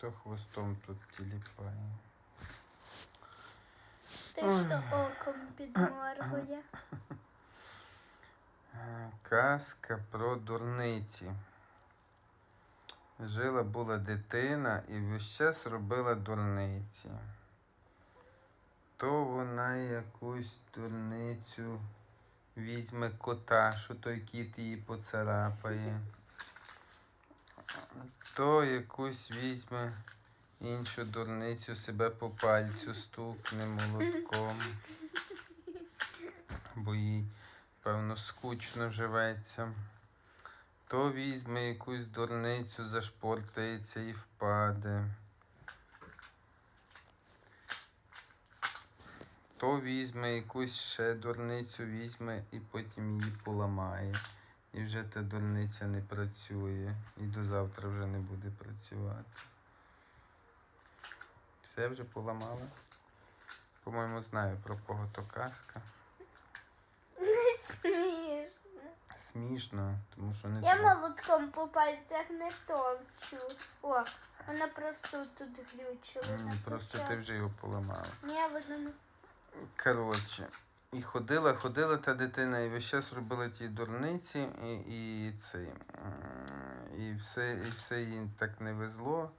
Хто хвостом тут тіліпає? Ти що оком підморгує. Казка про дурниці. Жила була дитина і весь час робила дурниці. То вона якусь дурницю візьме кота, що той кіт її поцарапає. То якусь візьме іншу дурницю себе по пальцю стукне молотком. Бо їй певно, скучно живеться. То візьме якусь дурницю, зашпортається і впаде. То візьме якусь ще дурницю, візьме і потім її поламає. І вже та дурниця не працює. І до завтра вже не буде працювати. Все вже поламала. По-моєму, знаю про кого то казка. Не смішно. Смішно, тому що не Я треба. молотком по пальцях не товчу. О, вона просто тут глючила. Ні, просто ти вже його поламала. Ні, вона не. Коротше, і ходила, ходила та дитина, і весь час робила ті дурниці, і, і, цей, м, і, все, і все їй так не везло,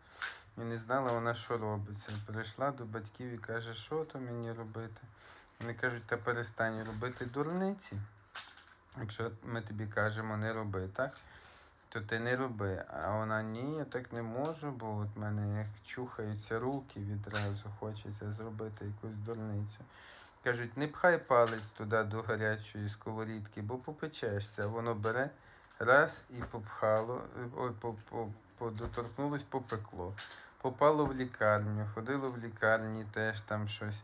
і не знала вона, що робиться. Прийшла до батьків і каже, що то мені робити. Вони кажуть, та перестань робити дурниці. Якщо ми тобі кажемо не роби, так? То ти не роби. А вона ні, я так не можу, бо от мене як чухаються руки відразу, хочеться зробити якусь дурницю. Кажуть, не пхай палець туди до гарячої сковорідки, бо попечешся. Воно бере раз і попхало, ой, по, попекло. Попало в лікарню, ходило в лікарні, теж там щось.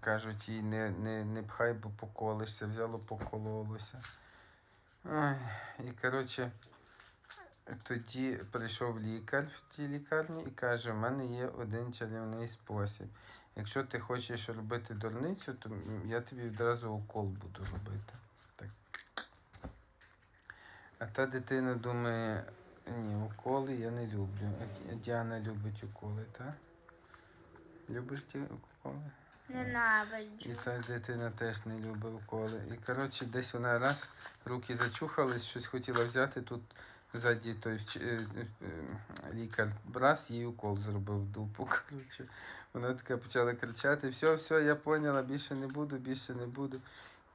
Кажуть, їй не, не, не пхай, бо поколишся, взяло, покололося. Ой, і коротше, тоді прийшов лікар в тій лікарні і каже: в мене є один чарівний спосіб. Якщо ти хочеш робити дурницю, то я тобі відразу укол буду робити. Так. А та дитина думає, ні, уколи я не люблю. А Діана любить уколи, так? Любиш ті уколи? І та дитина теж не любить уколи. І коротше, десь вона раз руки зачухались, щось хотіла взяти тут ззаді той вч- е, е, лікар брас, їй укол зробив дупу. Коротше, вона така почала кричати: все, все, я поняла, більше не буду, більше не буду.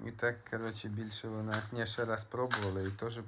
І так, коротше, більше вона ні, ще раз пробувала і теж